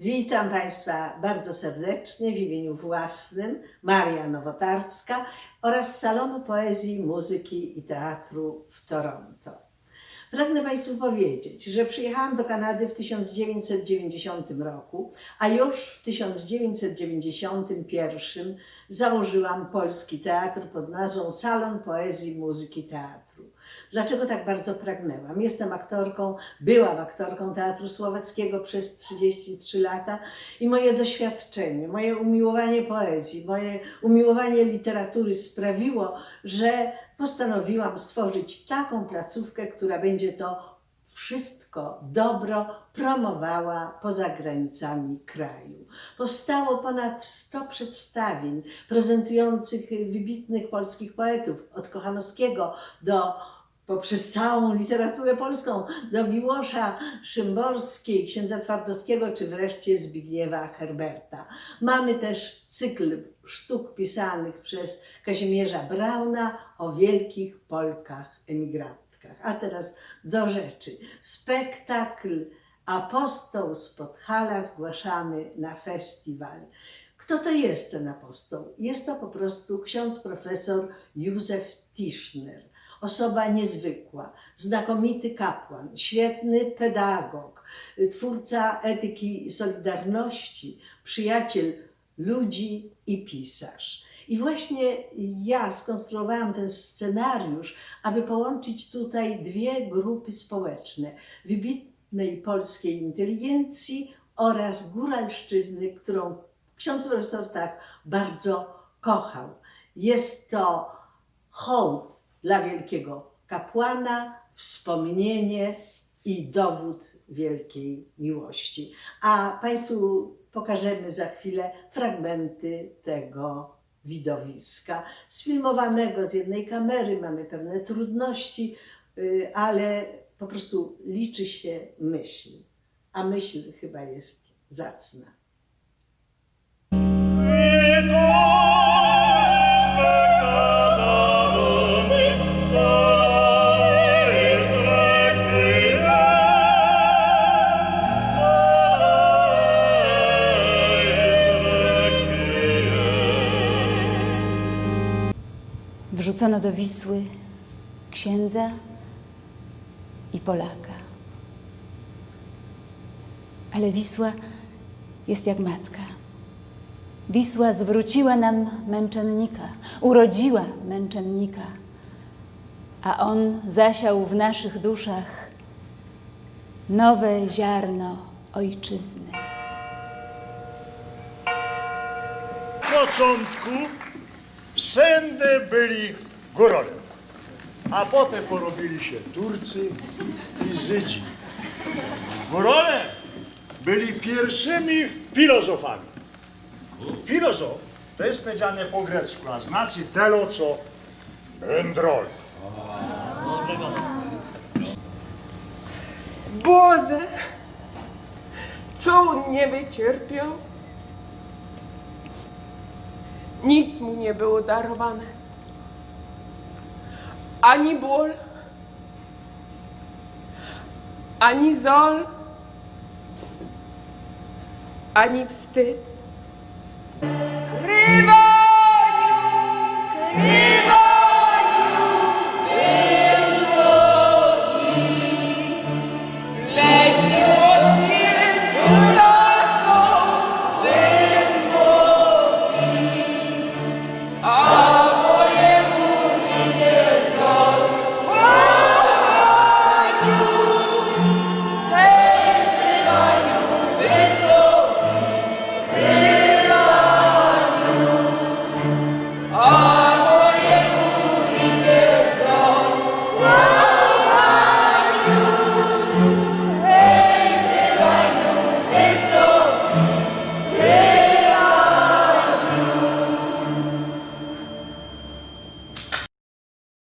Witam Państwa bardzo serdecznie w imieniu własnym, Maria Nowotarska oraz Salonu Poezji, Muzyki i Teatru w Toronto. Pragnę Państwu powiedzieć, że przyjechałam do Kanady w 1990 roku, a już w 1991 założyłam polski teatr pod nazwą Salon Poezji, Muzyki, Teatru. Dlaczego tak bardzo pragnęłam? Jestem aktorką, byłam aktorką Teatru Słowackiego przez 33 lata i moje doświadczenie, moje umiłowanie poezji, moje umiłowanie literatury sprawiło, że postanowiłam stworzyć taką placówkę, która będzie to wszystko dobro promowała poza granicami kraju. Powstało ponad 100 przedstawień prezentujących wybitnych polskich poetów, od Kochanowskiego do poprzez całą literaturę polską, do Miłosza Szymborskiej, księdza Twardowskiego, czy wreszcie Zbigniewa Herberta. Mamy też cykl sztuk pisanych przez Kazimierza Brauna o wielkich Polkach emigrantkach. A teraz do rzeczy. Spektakl Apostoł z Podhala zgłaszamy na festiwal. Kto to jest ten apostoł? Jest to po prostu ksiądz profesor Józef Tischner. Osoba niezwykła, znakomity kapłan, świetny pedagog, twórca etyki solidarności, przyjaciel ludzi i pisarz. I właśnie ja skonstruowałam ten scenariusz, aby połączyć tutaj dwie grupy społeczne: wybitnej polskiej inteligencji oraz góralszczyzny, którą ksiądz profesor tak bardzo kochał. Jest to hołd dla wielkiego kapłana, wspomnienie i dowód wielkiej miłości. A Państwu pokażemy za chwilę fragmenty tego widowiska. Sfilmowanego z jednej kamery, mamy pewne trudności, y, ale po prostu liczy się myśl. A myśl chyba jest zacna. Wrzucono do Wisły księdza i Polaka. Ale Wisła jest jak matka. Wisła zwróciła nam męczennika, urodziła męczennika, a on zasiał w naszych duszach nowe ziarno ojczyzny. W początku wszędzie byli górole, a potem porobili się Turcy i Żydzi. Górole byli pierwszymi filozofami. Filozof to jest powiedziane po grecku, a znaczy telo, co wędrol. Boże, co on nie wycierpiał? Nic mu nie było darowane. Ani ból, ani zol, ani wstyd.